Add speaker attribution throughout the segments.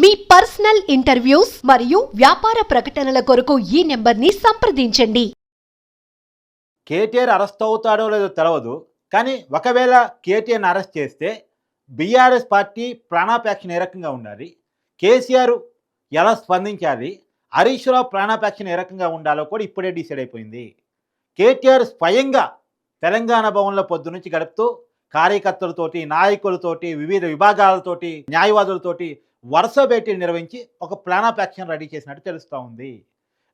Speaker 1: మీ personal interviews మరియు వ్యాపార ప్రకటనల కొరకు ఈ నెంబర్ని సంప్రదించండి.
Speaker 2: కేటీఆర్ అరెస్ట్ అవుతాడో లేదో తెలవదు కానీ ఒకవేళ కేటీఆర్ని అరెస్ట్ చేస్తే బీఆర్ఎస్ పార్టీ ప్రాణాపేక్షణ ఏ రకంగా ఉండాలి. కేసీఆర్ ఎలా స్పందించాలి? హరీష్ రావు ప్రాణాపేక్షణ ఏ రకంగా ఉండాలో కూడా ఇప్పుడే డిసైడ్ అయిపోయింది. కేటీఆర్ స్వయంగా తెలంగాణ భవన్లో పొద్దునుంచి గడుపుతూ కార్యకర్తలతోటి నాయకులతోటి వివిధ విభాగాలతోటి న్యాయవాదులతోటి వరుస భేటీ నిర్వహించి ఒక ప్లాన్ ఆపేషన్ రెడీ చేసినట్టు తెలుస్తూ ఉంది.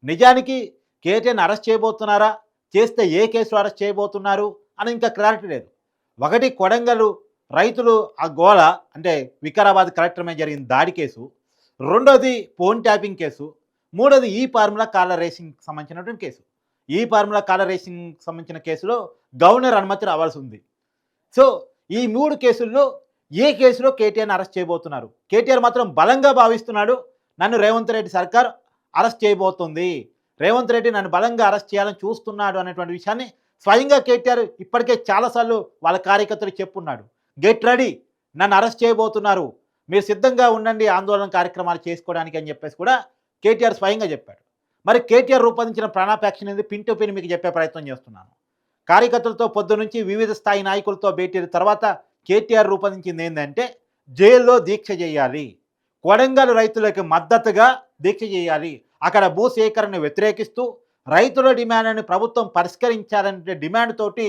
Speaker 2: నిజానికి కేటీఎన్ అరెస్ట్ చేయబోతున్నారా? చేస్తే ఏ కేసులో అరెస్ట్ చేయబోతున్నారు? అని ఇంకా క్లారిటీ లేదు. ఒకటి కొడంగలు రైతులు ఆ గోల అంటే వికారాబాద్ కలెక్టర్ మీద జరిగిన దాడి కేసు. రెండోది ఫోన్ ట్యాపింగ్ కేసు. మూడోది ఈ ఫార్ములా కాలర్ రేసింగ్ సంబంధించినటువంటి కేసు. ఈ ఫార్ములా కాలర్ రేసింగ్ సంబంధించిన కేసులో గవర్నర్ అనుమతి రావాల్సి ఉంది. సో ఈ మూడు కేసుల్లో ఏ కేసులో కేటీఆర్ని అరెస్ట్ చేయబోతున్నారు? కేటీఆర్ మాత్రం బలంగా భావిస్తున్నాడు నన్ను రేవంత్ రెడ్డి సర్కార్ అరెస్ట్ చేయబోతుంది. రేవంత్ రెడ్డి నన్ను బలంగా అరెస్ట్ చేయాలని చూస్తున్నాడు అనేటువంటి విషయాన్ని స్వయంగా కేటీఆర్ ఇప్పటికే చాలాసార్లు వాళ్ళ కార్యకర్తలు చెప్పున్నాడు. గెట్ రెడీ నన్ను అరెస్ట్ చేయబోతున్నారు. మీరు సిద్ధంగా ఉండండి ఆందోళన కార్యక్రమాలు చేసుకోవడానికి అని చెప్పేసి కూడా కేటీఆర్ స్వయంగా చెప్పాడు. మరి కేటీఆర్ రూపొందించిన ప్రాణాపేక్ష అనేది పిన్ టు పిన్ మీకు చెప్పే ప్రయత్నం చేస్తున్నాను. కార్యకర్తలతో పొద్దు నుంచి వివిధ స్థాయి నాయకులతో భేటీ తర్వాత కేటీఆర్ రూపొందించింది ఏంటంటే జైల్లో దీక్ష చేయాలి. కొడంగల్ రైతులకు మద్దతుగా దీక్ష చేయాలి. అక్కడ భూ సేకరణను వ్యతిరేకిస్తూ రైతుల డిమాండ్ని ప్రభుత్వం పరిష్కరించాలనే డిమాండ్ తోటి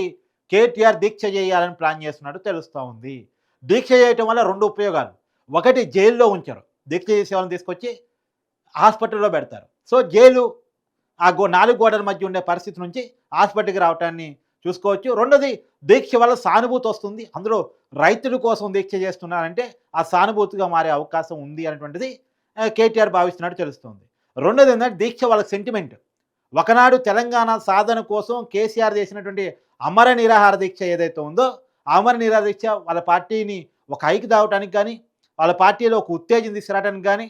Speaker 2: కేటీఆర్ దీక్ష చేయాలని ప్లాన్ చేస్తున్నట్టు తెలుస్తూ ఉంది. దీక్ష చేయటం వల్ల రెండు ఉపయోగాలు. ఒకటి జైల్లో ఉంచారు. దీక్ష చేసే వాళ్ళని తీసుకొచ్చి హాస్పిటల్లో పెడతారు. సో జైలు ఆ గో నాలుగు గోడల మధ్య ఉండే పరిస్థితి నుంచి హాస్పిటల్కి రావటాన్ని చూసుకోవచ్చు. రెండోది దీక్ష వల్ల సానుభూతి వస్తుంది. అందులో రైతుల కోసం దీక్ష చేస్తున్నారంటే ఆ సానుభూతిగా మారే అవకాశం ఉంది అనేటువంటిది కేటీఆర్ భావిస్తున్నట్టు తెలుస్తుంది. రెండోది ఏంటంటే దీక్ష వాళ్ళ సెంటిమెంట్ ఒకనాడు తెలంగాణ సాధన కోసం కేసీఆర్ చేసినటువంటి అమర నిరాహార దీక్ష ఏదైతే ఉందో అమర నిరాహార దీక్ష వాళ్ళ పార్టీని ఒక హైక్ దావటానికి కానీ వాళ్ళ పార్టీలో ఒక ఉత్తేజం తీసుకురావడానికి కానీ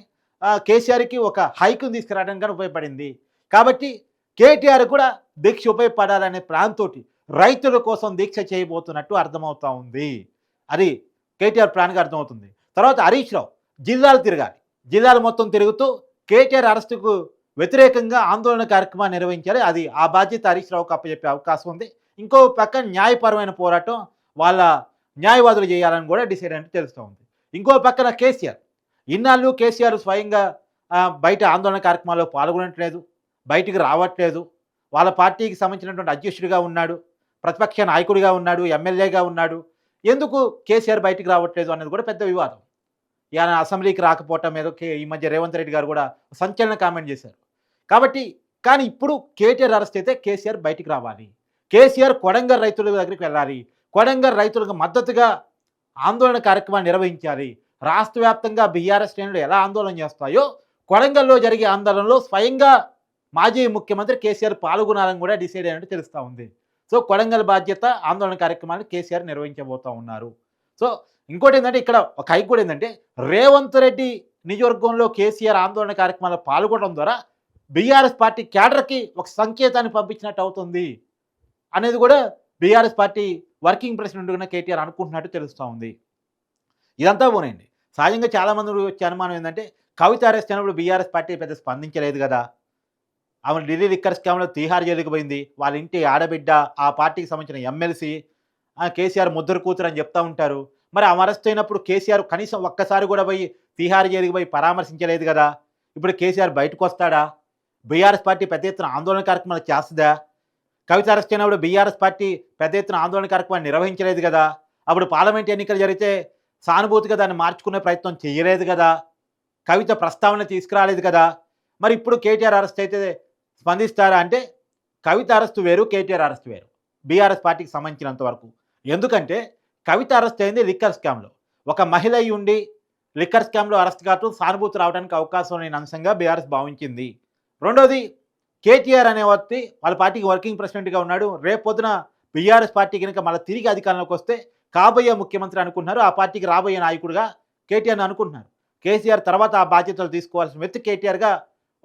Speaker 2: కేసీఆర్కి ఒక హైక్ను తీసుకురావడానికి కానీ ఉపయోగపడింది. కాబట్టి కేటీఆర్ కూడా దీక్ష ఉపయోగపడాలనే ప్రాంతోటి రైతుల కోసం దీక్ష చేయబోతున్నట్టు అర్థమవుతా ఉంది. అది కేటీఆర్ ప్లాన్గా అర్థమవుతుంది. తర్వాత హరీష్ రావు జిల్లాలు తిరగాలి. జిల్లాలు మొత్తం తిరుగుతూ కేటీఆర్ అరెస్టుకు వ్యతిరేకంగా ఆందోళన కార్యక్రమాన్ని నిర్వహించాలి. అది ఆ బాధ్యత హరీష్ రావుకు అప్పచెప్పే అవకాశం ఉంది. ఇంకో పక్క న్యాయపరమైన పోరాటం వాళ్ళ న్యాయవాదులు చేయాలని కూడా డిసైడ్ అంటే తెలుస్తూ ఉంది. ఇంకో పక్కన కేసీఆర్. ఇన్నాళ్ళు కేసీఆర్ స్వయంగా బయట ఆందోళన కార్యక్రమాల్లో పాల్గొనట్లేదు బయటికి రావట్లేదు. వాళ్ళ పార్టీకి సంబంధించినటువంటి అధ్యక్షుడిగా ఉన్నాడు. ప్రతిపక్ష నాయకుడిగా ఉన్నాడు ఎమ్మెల్యేగా ఉన్నాడు. ఎందుకు కేసీఆర్ బయటికి రావట్లేదు అనేది కూడా పెద్ద వివాదం. ఈయన అసెంబ్లీకి రాకపోవటం మీద కే- ఈ మధ్య రేవంత్ రెడ్డి గారు కూడా సంచలన కామెంట్ చేశారు. కాబట్టి కానీ ఇప్పుడు కేటీఆర్ అరెస్ట్ అయితే కేసీఆర్ బయటికి రావాలి. కేసీఆర్ కొడంగల్ రైతుల దగ్గరికి వెళ్ళాలి. కొడంగల్ రైతులకు మద్దతుగా ఆందోళన కార్యక్రమాన్ని నిర్వహించాలి. రాష్ట్ర వ్యాప్తంగా బీఆర్ఎస్ శ్రేణులు ఎలా ఆందోళన చేస్తాయో కొడంగల్లో జరిగే ఆందోళనలో స్వయంగా మాజీ ముఖ్యమంత్రి కేసీఆర్ పాల్గొనాలని కూడా డిసైడ్ అయినట్టు తెలుస్తూ ఉంది. సో కొడంగల్ బాధ్యత ఆందోళన కార్యక్రమాన్ని కేసీఆర్ నిర్వహించబోతూ ఉన్నారు. సో ఇంకోటి ఏంటంటే ఇక్కడ ఒక హైక్ కూడా ఏంటంటే రేవంత్ రెడ్డి నియోజకవర్గంలో కేసీఆర్ ఆందోళన కార్యక్రమాల్లో పాల్గొనడం ద్వారా బీఆర్ఎస్ పార్టీ క్యాడర్కి ఒక సంకేతాన్ని పంపించినట్టు అవుతుంది అనేది కూడా బీఆర్ఎస్ పార్టీ వర్కింగ్ ప్రెసిడెంట్గా కేటీఆర్ అనుకుంటున్నట్టు తెలుస్తూ ఉంది. ఇదంతా పోనండి సహజంగా చాలామంది వచ్చే అనుమానం ఏంటంటే కవిత అరెస్ట్ అయినప్పుడు బీఆర్ఎస్ పార్టీ పెద్ద స్పందించలేదు కదా. ఆమె ఢిల్లీ లిక్కర్ స్కామ్లో తీహార్ జైలుకి పోయింది. వాళ్ళ ఇంటి ఆడబిడ్డ ఆ పార్టీకి సంబంధించిన ఎమ్మెల్సీ కేసీఆర్ ముద్దరు కూతురు అని చెప్తా ఉంటారు. మరి ఆమె అరెస్ట్ అయినప్పుడు కేసీఆర్ కనీసం ఒక్కసారి కూడా పోయి తీహార్ జైలుకి పోయి పరామర్శించలేదు కదా? ఇప్పుడు కేసీఆర్ బయటకు వస్తాడా? బీఆర్ఎస్ పార్టీ పెద్ద ఎత్తున ఆందోళన కార్యక్రమాలు చేస్తుందా? కవిత అరెస్ట్ అయినప్పుడు బీఆర్ఎస్ పార్టీ పెద్ద ఎత్తున ఆందోళన కార్యక్రమాన్ని నిర్వహించలేదు కదా? అప్పుడు పార్లమెంట్ ఎన్నికలు జరిగితే సానుభూతిగా దాన్ని మార్చుకునే ప్రయత్నం చేయలేదు కదా? కవిత ప్రస్తావన తీసుకురాలేదు కదా? మరి ఇప్పుడు కేటీఆర్ అరెస్ట్ అయితే స్పందిస్తారా అంటే కవిత అరెస్ట్ వేరు కేటీఆర్ అరెస్ట్ వేరు. బీఆర్ఎస్ పార్టీకి సంబంధించినంత వరకు. ఎందుకంటే కవిత అరెస్ట్ అయింది లిక్కర్ స్కామ్లో. ఒక మహిళ అయి ఉండి లిక్కర్ స్కామ్లో అరెస్ట్ కావటం సానుభూతి రావడానికి అవకాశం లేని అంశంగా బీఆర్ఎస్ భావించింది. రెండోది కేటీఆర్ అనే వ్యక్తి వాళ్ళ పార్టీకి వర్కింగ్ ప్రెసిడెంట్గా ఉన్నాడు. రేపు పొద్దున బీఆర్ఎస్ పార్టీ కనుక మళ్ళీ తిరిగి అధికారంలోకి వస్తే కాబోయే ముఖ్యమంత్రి అనుకుంటున్నారు. ఆ పార్టీకి రాబోయే నాయకుడిగా కేటీఆర్ని అనుకుంటున్నారు. కేసీఆర్ తర్వాత ఆ బాధ్యతలు తీసుకోవాల్సిన వ్యక్తి కేటీఆర్గా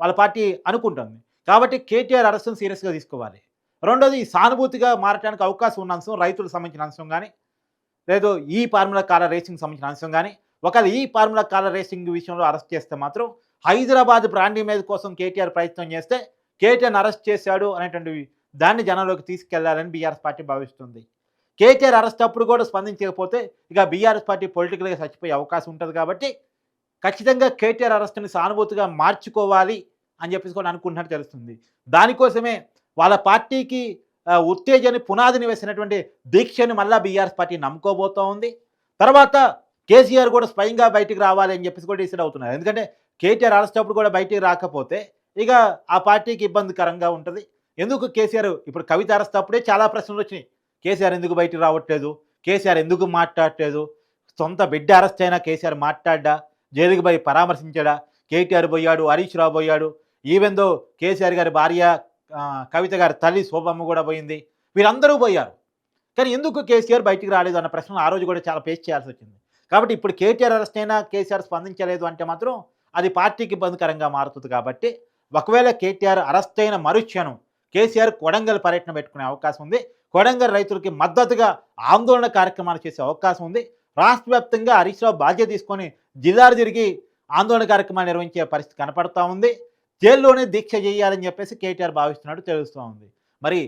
Speaker 2: వాళ్ళ పార్టీ అనుకుంటుంది. కాబట్టి కేటీఆర్ అరెస్టును సీరియస్గా తీసుకోవాలి. రెండోది సానుభూతిగా మారడానికి అవకాశం ఉన్న అంశం రైతులకు సంబంధించిన అంశం కానీ లేదు ఈ ఫార్ములా కాల రేసింగ్ సంబంధించిన అంశం కానీ ఒకవేళ ఈ ఫార్ములా కాలర్ రేసింగ్ విషయంలో అరెస్ట్ చేస్తే మాత్రం హైదరాబాద్ బ్రాండ్ ఇమేజ్ కోసం కేటీఆర్ ప్రయత్నం చేస్తే కేటీఆర్ని అరెస్ట్ చేశాడు అనేటువంటి దాన్ని జనంలోకి తీసుకెళ్ళాలని బీఆర్ఎస్ పార్టీ భావిస్తుంది. కేటీఆర్ అరెస్ట్ అప్పుడు కూడా స్పందించకపోతే ఇక బీఆర్ఎస్ పార్టీ పొలిటికల్గా చచ్చిపోయే అవకాశం ఉంటుంది కాబట్టి ఖచ్చితంగా కేటీఆర్ అరెస్ట్ని సానుభూతిగా మార్చుకోవాలి. అని చెప్పేసి కూడా అనుకుంటున్నట్టు తెలుస్తుంది. దానికోసమే వాళ్ళ పార్టీకి ఉత్తేజాన్ని పునాదిని వేసినటువంటి దీక్షని మళ్ళా బీఆర్ఎస్ పార్టీ నమ్ముకోబోతూ ఉంది. తర్వాత కేసీఆర్ కూడా స్వయంగా బయటికి రావాలి అని చెప్పేసి కూడా డిసైడ్ అవుతున్నారు. ఎందుకంటే కేటీఆర్ అరెస్ట్ అప్పుడు కూడా బయటికి రాకపోతే ఇక ఆ పార్టీకి ఇబ్బందికరంగా ఉంటుంది. ఎందుకు కేసీఆర్ ఇప్పుడు కవిత అరెస్ట్ అప్పుడే చాలా ప్రశ్నలు వచ్చినాయి. కేసీఆర్ ఎందుకు బయటికి రావట్లేదు? కేసీఆర్ ఎందుకు మాట్లాడట్లేదు? సొంత బిడ్డ అరెస్ట్ అయినా కేసీఆర్ మాట్లాడ్డా? జైలుకి పోయి పరామర్శించాడా? కేటీఆర్ పోయాడు హరీష్ రావు పోయాడు ఈవెన్ దో కేసీఆర్ గారి భార్య కవిత గారి తల్లి శోభమ్మ కూడా పోయింది. వీరందరూ పోయారు. కానీ ఎందుకు కేసీఆర్ బయటికి రాలేదు అన్న ప్రశ్న ఆ రోజు కూడా చాలా ఫేస్ చేయాల్సి వచ్చింది. కాబట్టి ఇప్పుడు కేటీఆర్ అరెస్ట్ అయినా కేసీఆర్ స్పందించలేదు అంటే మాత్రం అది పార్టీకి ఇబ్బందికరంగా మారుతుంది కాబట్టి ఒకవేళ కేటీఆర్ అరెస్ట్ అయిన మరుక్షణం కేసీఆర్ కొడంగల్ పర్యటన పెట్టుకునే అవకాశం ఉంది. కొడంగల్ రైతులకి మద్దతుగా ఆందోళన కార్యక్రమాలు చేసే అవకాశం ఉంది. రాష్ట్ర వ్యాప్తంగా హరీష్ రావు బాధ్యత తీసుకొని జిల్లాలు తిరిగి ఆందోళన కార్యక్రమాలు నిర్వహించే పరిస్థితి కనపడతా ఉంది. జైల్లోనే దీక్ష చేయాలని చెప్పేసి కేటీఆర్ భావిస్తున్నట్టు తెలుస్తూ ఉంది. మరి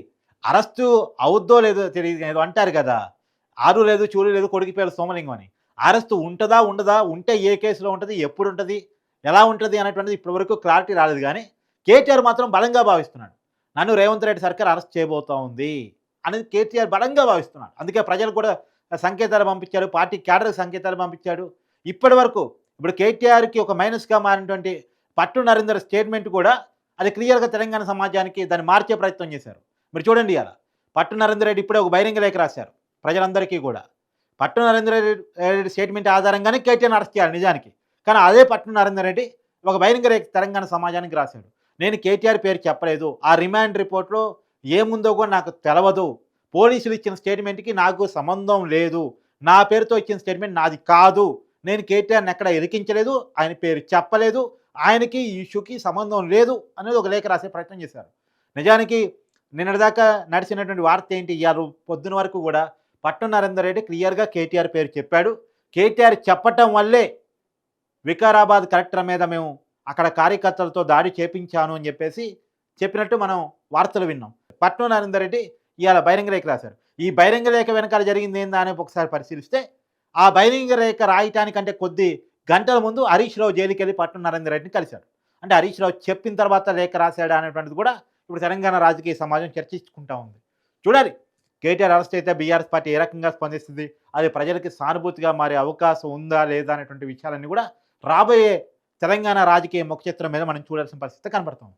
Speaker 2: అరెస్టు అవుద్దో లేదో తెలియదు ఏదో అంటారు కదా ఆరు లేదు చూడు లేదు కొడుకు పేరు సోమలింగం అని. అరెస్టు ఉంటుందా ఉండదా ఉంటే ఏ కేసులో ఉంటుంది ఎప్పుడు ఉంటుంది ఎలా ఉంటుంది అనేటువంటిది ఇప్పటివరకు క్లారిటీ రాలేదు కానీ కేటీఆర్ మాత్రం బలంగా భావిస్తున్నాడు. నన్ను రేవంత్ రెడ్డి సర్కార్ అరెస్ట్ చేయబోతా ఉంది అనేది కేటీఆర్ బలంగా భావిస్తున్నాడు. అందుకే ప్రజలు కూడా సంకేతాలు పంపించాడు పార్టీ క్యాడర్కి సంకేతాలు పంపించాడు. ఇప్పటి వరకు ఇప్పుడు కేటీఆర్కి ఒక మైనస్గా మారినటువంటి పట్టు నరేందర్ స్టేట్మెంట్ కూడా అది క్లియర్గా తెలంగాణ సమాజానికి దాన్ని మార్చే ప్రయత్నం చేశారు. మీరు చూడండి అలా పట్టు నరేందర్ రెడ్డి ఇప్పుడే ఒక బహిరంగ లేఖ రాశారు ప్రజలందరికీ కూడా. పట్టు నరేంద్ర రెడ్డి స్టేట్మెంట్ ఆధారంగానే కేటీఆర్ అరెస్ట్ చేయాలి నిజానికి. కానీ అదే పట్టు నరేందర్ రెడ్డి ఒక బహిరంగ రేఖ తెలంగాణ సమాజానికి రాశాడు. నేను కేటీఆర్ పేరు చెప్పలేదు. ఆ రిమాండ్ రిపోర్ట్లో ఏముందో కూడా నాకు తెలవదు. పోలీసులు ఇచ్చిన స్టేట్మెంట్కి నాకు సంబంధం లేదు. నా పేరుతో ఇచ్చిన స్టేట్మెంట్ నాది కాదు. నేను కేటీఆర్ని ఎక్కడ ఇరికించలేదు ఆయన పేరు చెప్పలేదు. ఆయనకి ఈ ఇష్యూకి సంబంధం లేదు అనేది ఒక లేఖ రాసే ప్రయత్నం చేశారు. నిజానికి నిన్నటిదాకా నడిచినటువంటి వార్త ఏంటి? ఇవాళ పొద్దున వరకు కూడా పట్టు నరేందర్ రెడ్డి క్లియర్గా కేటీఆర్ పేరు చెప్పాడు. కేటీఆర్ చెప్పటం వల్లే వికారాబాద్ కలెక్టర్ మీద మేము అక్కడ కార్యకర్తలతో దాడి చేపించాను అని చెప్పేసి చెప్పినట్టు మనం వార్తలు విన్నాం. పట్నం నరేందర్ రెడ్డి ఇవాళ బహిరంగ లేఖ రాశారు. ఈ బహిరంగ లేఖ వెనకాల జరిగింది ఏందా అని ఒకసారి పరిశీలిస్తే ఆ బహిరంగ లేఖ రాయటానికంటే కొద్ది గంటల ముందు హరీష్ రావు జైలుకి వెళ్ళి పట్నం నరేందర్ రెడ్డిని కలిశాడు. అంటే హరీష్ రావు చెప్పిన తర్వాత లేఖ రాశాడా అనేటువంటిది కూడా ఇప్పుడు తెలంగాణ రాజకీయ సమాజం చర్చించుకుంటా ఉంది. చూడాలి. కేటీఆర్ అరెస్ట్ అయితే బీఆర్ఎస్ పార్టీ ఏ రకంగా స్పందిస్తుంది? అది ప్రజలకి సానుభూతిగా మారే అవకాశం ఉందా లేదా అనేటువంటి విషయాలన్నీ కూడా రాబోయే తెలంగాణ రాజకీయ ముఖ చిత్రం మీద మనం చూడాల్సిన పరిస్థితి కనబడుతుంది.